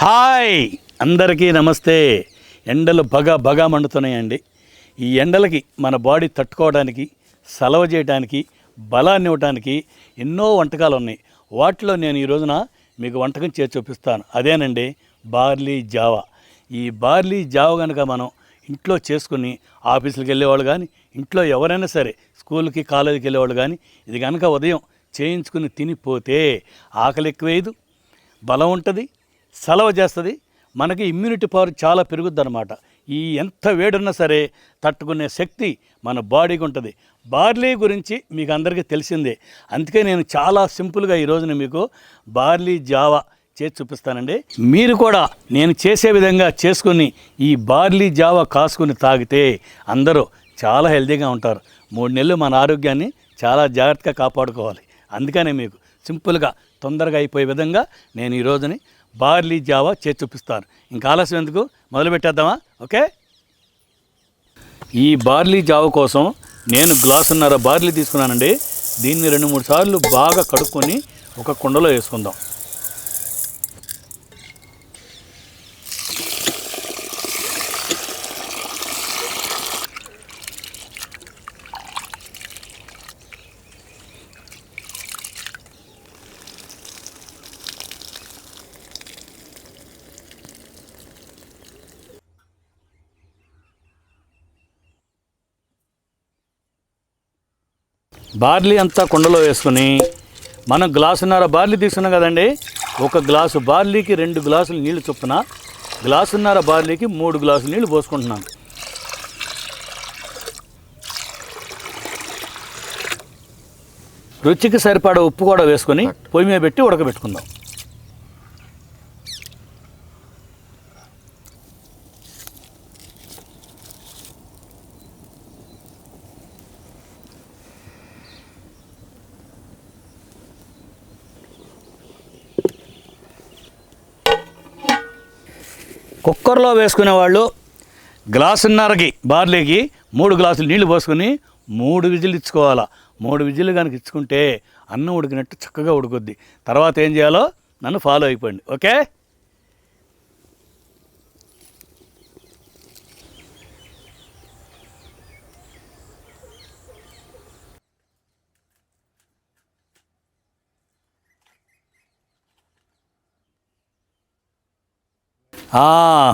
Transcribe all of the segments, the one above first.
Hi! అందరికీ నమస్తే. ఎండలు బగా బగా మండుతున్నాయండి. ఈ ఎండలకి మన బాడీ తట్టుకోవడానికి సెలవు చేయడానికి బలాన్ని ఇవ్వడానికి ఎన్నో వంటకాలు ఉన్నాయి. వాటిలో నేను ఈ రోజున మీకు వంటకం చేసి చూపిస్తాను. అదేనండి బార్లీ జావా. ఈ బార్లీ జావ కనుక మనం ఇంట్లో చేసుకుని ఆఫీసులకు వెళ్ళేవాళ్ళు కానీ ఇంట్లో ఎవరైనా సరే స్కూల్కి కాలేజీకి వెళ్ళేవాళ్ళు కానీ ఇది కనుక ఉదయం చేయించుకుని తినిపోతే ఆకలి ఎక్కువేయదు బలం ఉంటుంది సెలవు చేస్తుంది. మనకి ఇమ్యూనిటీ పవర్ చాలా పెరుగుద్ది అనమాట ఈ ఎంత వేడున్నా సరే తట్టుకునే శక్తి మన బాడీకి ఉంటుంది. బార్లీ గురించి మీకు అందరికీ తెలిసిందే. అందుకే నేను చాలా సింపుల్గా ఈ మీకు బార్లీ జావా చేసి చూపిస్తానండి. మీరు కూడా నేను చేసే విధంగా చేసుకుని ఈ బార్లీ జావా కాసుకొని తాగితే అందరూ చాలా హెల్తీగా ఉంటారు. మూడు నెలలు మన ఆరోగ్యాన్ని చాలా జాగ్రత్తగా కాపాడుకోవాలి. అందుకనే మీకు సింపుల్గా తొందరగా అయిపోయే విధంగా నేను ఈ రోజుని బార్లీ జావా చేసి చూపిస్తాను. ఇంకా ఆలస్యం ఎందుకు? మొదలు పెట్టేద్దామా? ఓకే? ఈ బార్లీ జావ కోసం నేను గ్లాసున్నర బార్లీ తీసుకున్నానండి. దీన్ని రెండు మూడు సార్లు బాగా కడుక్కొని ఒక కుండలో వేసుకుందాం. బార్లీ అంతా కుండలో వేసుకుని మనం గ్లాసున్నర బార్లీ తీసుకున్నాం కదండి. ఒక గ్లాసు బార్లీకి రెండు గ్లాసులు నీళ్ళు చొప్పున గ్లాసున్నర బార్లీకి మూడు గ్లాసులు నీళ్ళు పోసుకుంటున్నాను రుచికి సరిపడా ఉప్పు కూడా వేసుకొని పొయ్యి మీద పెట్టి ఉడకబెట్టుకుందాం. కుక్కర్లో వేసుకునే వాళ్ళు గ్లాసున్నరకి బార్లీకి మూడు గ్లాసులు నీళ్ళు పోసుకొని మూడు విజిల్ ఇచ్చుకోవాలా. మూడు విజిల్ కనుక ఇచ్చుకుంటే అన్నం ఉడికినట్టు చక్కగా ఉడుకుద్ది. తర్వాత ఏం చేయాలో? నన్ను ఫాలో అయిపోండి. ఓకే?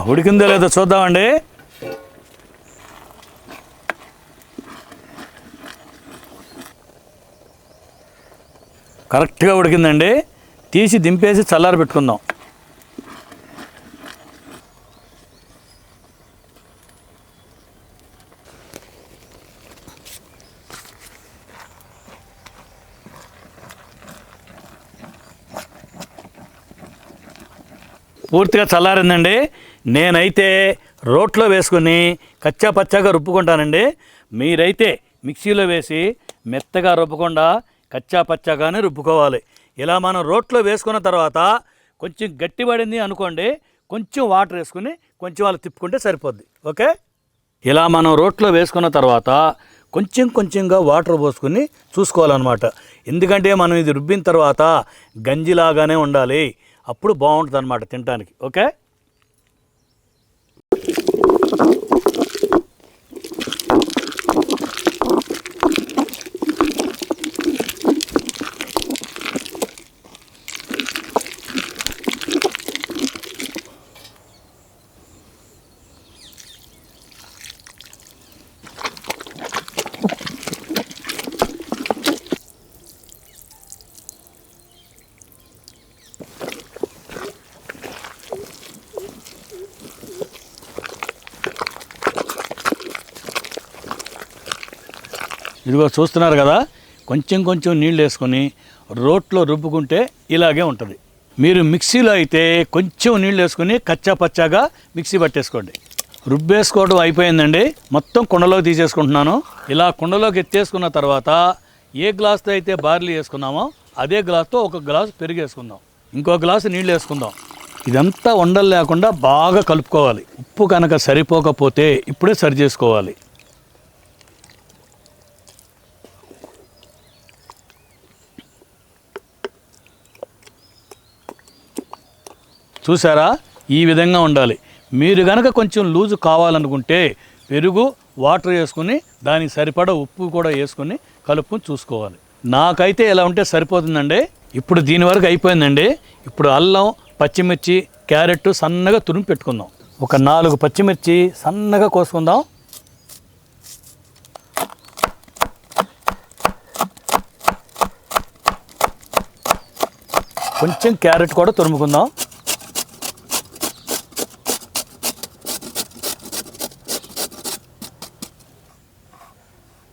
ఉడికిందో లేదో చూద్దామండి. కరెక్ట్గా ఉడికిందండి. తీసి దింపేసి చల్లారి పెట్టుకుందాం పూర్తిగా చల్లారిందండి. నేనైతే రోట్లో వేసుకుని కచ్చా పచ్చాగా రుబ్బుకుంటానండి. మీరైతే మిక్సీలో వేసి మెత్తగా రుబ్బకుండా కచ్చా పచ్చాగానే రుబ్బుకోవాలి. ఇలా మనం రోట్లో వేసుకున్న తర్వాత కొంచెం గట్టిపడింది అనుకోండి కొంచెం వాటర్ వేసుకుని కొంచెం వాళ్ళు తిప్పుకుంటే సరిపోద్ది. ఓకే? ఇలా మనం రోట్లో వేసుకున్న తర్వాత కొంచెం కొంచెంగా వాటర్ పోసుకుని చూసుకోవాలన్నమాట. ఎందుకంటే మనం ఇది రుబ్బిన తర్వాత గంజిలాగానే ఉండాలి. అప్పుడు బాగుంటుంది అనమాట తినడానికి ఓకే? ఇదిగో చూస్తున్నారు కదా కొంచెం కొంచెం నీళ్ళు వేసుకొని రోట్లో రుబ్బుకుంటే ఇలాగే ఉంటుంది. మీరు మిక్సీలో అయితే కొంచెం నీళ్ళు వేసుకొని కచ్చా పచ్చాగా మిక్సీ పట్టేసుకోండి. రుబ్బేసుకోవడం అయిపోయిందండి. మొత్తం కుండలోకి తీసేసుకుంటున్నాను. ఇలా కుండలోకి ఎత్తేసుకున్న తర్వాత ఏ గ్లాస్తో అయితే బార్లీ వేసుకున్నామో అదే గ్లాస్తో ఒక గ్లాస్ పెరుగు వేసుకుందాం. ఇంకో గ్లాసు నీళ్ళు వేసుకుందాం. ఇదంతా ఉండలు లేకుండా బాగా కలుపుకోవాలి. ఉప్పు కనుక సరిపోకపోతే ఇప్పుడే సరి చేసుకోవాలి. చూసారా ఈ విధంగా ఉండాలి. మీరు కనుక కొంచెం లూజు కావాలనుకుంటే పెరుగు వాటర్ వేసుకుని దానికి సరిపడా ఉప్పు కూడా వేసుకుని కలుపు చూసుకోవాలి. నాకైతే ఇలా ఉంటే సరిపోతుందండి? ఇప్పుడు దీని వరకు అయిపోయిందండి. ఇప్పుడు అల్లం పచ్చిమిర్చి క్యారెట్ సన్నగా తురిమి పెట్టుకుందాం. ఒక నాలుగు పచ్చిమిర్చి సన్నగా కోసుకుందాం. కొంచెం క్యారెట్ కూడా తురుముకుందాం.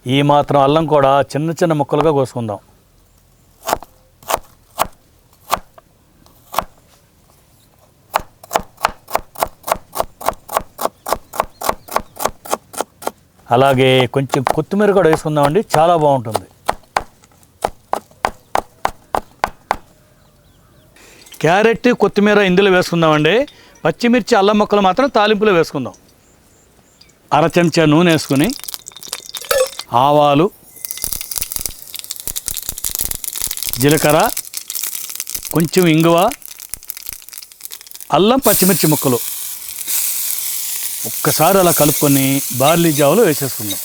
ఈ మాత్రం అల్లం కూడా చిన్న చిన్న ముక్కలుగా కోసుకుందాం. అలాగే కొంచెం కొత్తిమీర కూడా వేసుకుందామండి చాలా బాగుంటుంది. క్యారెట్ కొత్తిమీర ఇందులో వేసుకుందామండి. పచ్చిమిర్చి అల్లం ముక్కలు మాత్రం తాలింపులో వేసుకుందాం. అర చెంచా నూనె వేసుకుని ఆవాలు జీలకర్ర కొంచెం ఇంగువ అల్లం పచ్చిమిర్చి ముక్కలు. ఒక్కసారి అలా కలుపుకొని బార్లీ జావలో వేసేసుకుందాం.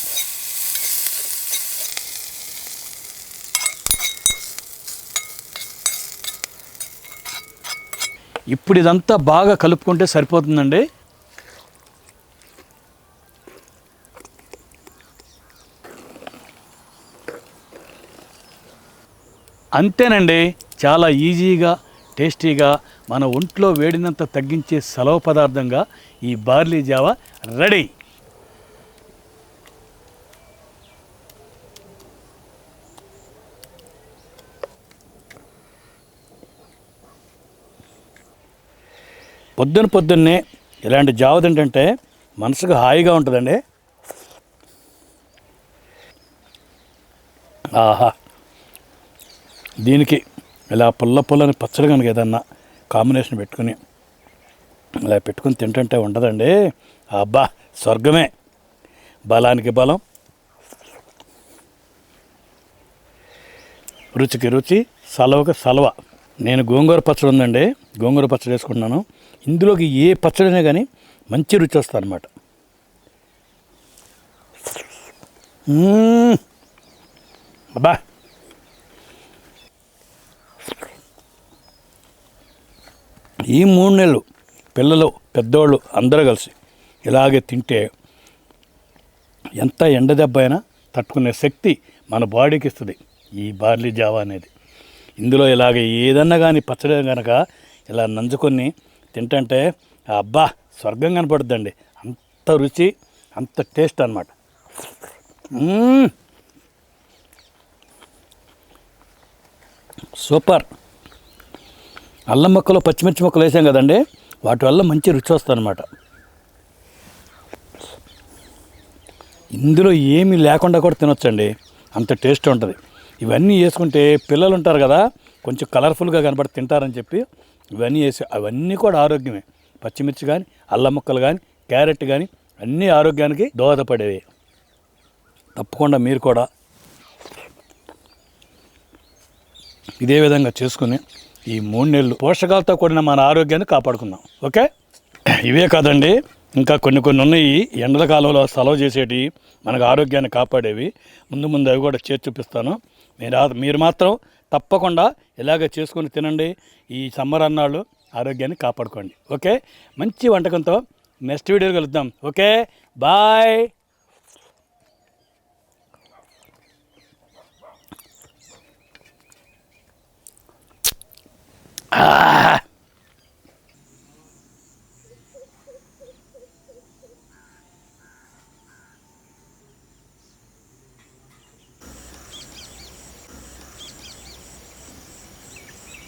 ఇప్పుడు ఇదంతా బాగా కలుపుకుంటే సరిపోతుందండి. అంతేనండి చాలా ఈజీగా టేస్టీగా మన ఒంట్లో వేడినంత తగ్గించే సెలవు పదార్థంగా ఈ బార్లీ జావా రెడీ. పొద్దున పొద్దున్నే ఇలాంటి జావ తింటే మనసుకు హాయిగా ఉంటుందండి. ఆహా! దీనికి ఇలా పుల్ల పుల్లని పచ్చడి కనుక ఏదన్నా కాంబినేషన్ పెట్టుకుని ఇలా పెట్టుకుని తింటుంటే ఉండదండి. అబ్బా స్వర్గమే. బలానికి బలం. రుచికి రుచి సలవకి సలవ. నేను గోంగూర పచ్చడి ఉందండి. గోంగూర పచ్చడి వేసుకుంటున్నాను. ఇందులోకి ఏ పచ్చడినే కానీ మంచి రుచి వస్తుంది అనమాట అబ్బా ఈ మూడు నెలలు పిల్లలు పెద్దోళ్ళు అందరూ కలిసి ఇలాగే తింటే ఎంత ఎండ దెబ్బ అయినా తట్టుకునే శక్తి మన బాడీకి ఇస్తుంది. ఈ బార్లీ జావా అనేది. ఇందులో ఇలాగ ఏదన్నా కానీ పచ్చడి కనుక ఇలా నంజుకొని తింటంటే అబ్బా స్వర్గం కనపడుద్దండి. అంత రుచి అంత టేస్ట్ అనమాట సూపర్. అల్లం ముక్కలు పచ్చిమిర్చి ముక్కలు వేసాం కదండి. వాటి వల్ల మంచి రుచి వస్తుంది ఇందులో ఏమీ లేకుండా కూడా తినొచ్చండి. అంత టేస్ట్ ఉంటుంది. ఇవన్నీ వేసుకుంటే పిల్లలు ఉంటారు కదా కొంచెం కలర్ఫుల్గా కనబడి తింటారని చెప్పి ఇవన్నీ వేసి అవన్నీ కూడా ఆరోగ్యమే. పచ్చిమిర్చి కానీ అల్లం ముక్కలు కానీ క్యారెట్ కానీ అన్నీ ఆరోగ్యానికి దోహదపడేవి. తప్పకుండా మీరు కూడా ఇదే విధంగా చేసుకుని ఈ మూడు నెలలు పోషకాలతో కూడిన మన ఆరోగ్యాన్ని కాపాడుకుందాం. ఓకే? ఇవే కాదండి. ఇంకా కొన్ని కొన్ని ఉన్నాయి. ఎండల కాలంలో సెలవు చేసేటివి మనకు ఆరోగ్యాన్ని కాపాడేవి. ముందు ముందు అవి కూడా చేసి చూపిస్తాను. మీరు ఆ- మీరు మాత్రం తప్పకుండా ఇలాగ చేసుకొని తినండి. ఈ సమ్మర్ అన్నాళ్ళు ఆరోగ్యాన్ని కాపాడుకోండి. ఓకే? మంచి వంటకంతో నెక్స్ట్ వీడియో కలుద్దాం. ఓకే? బాయ్! Uh,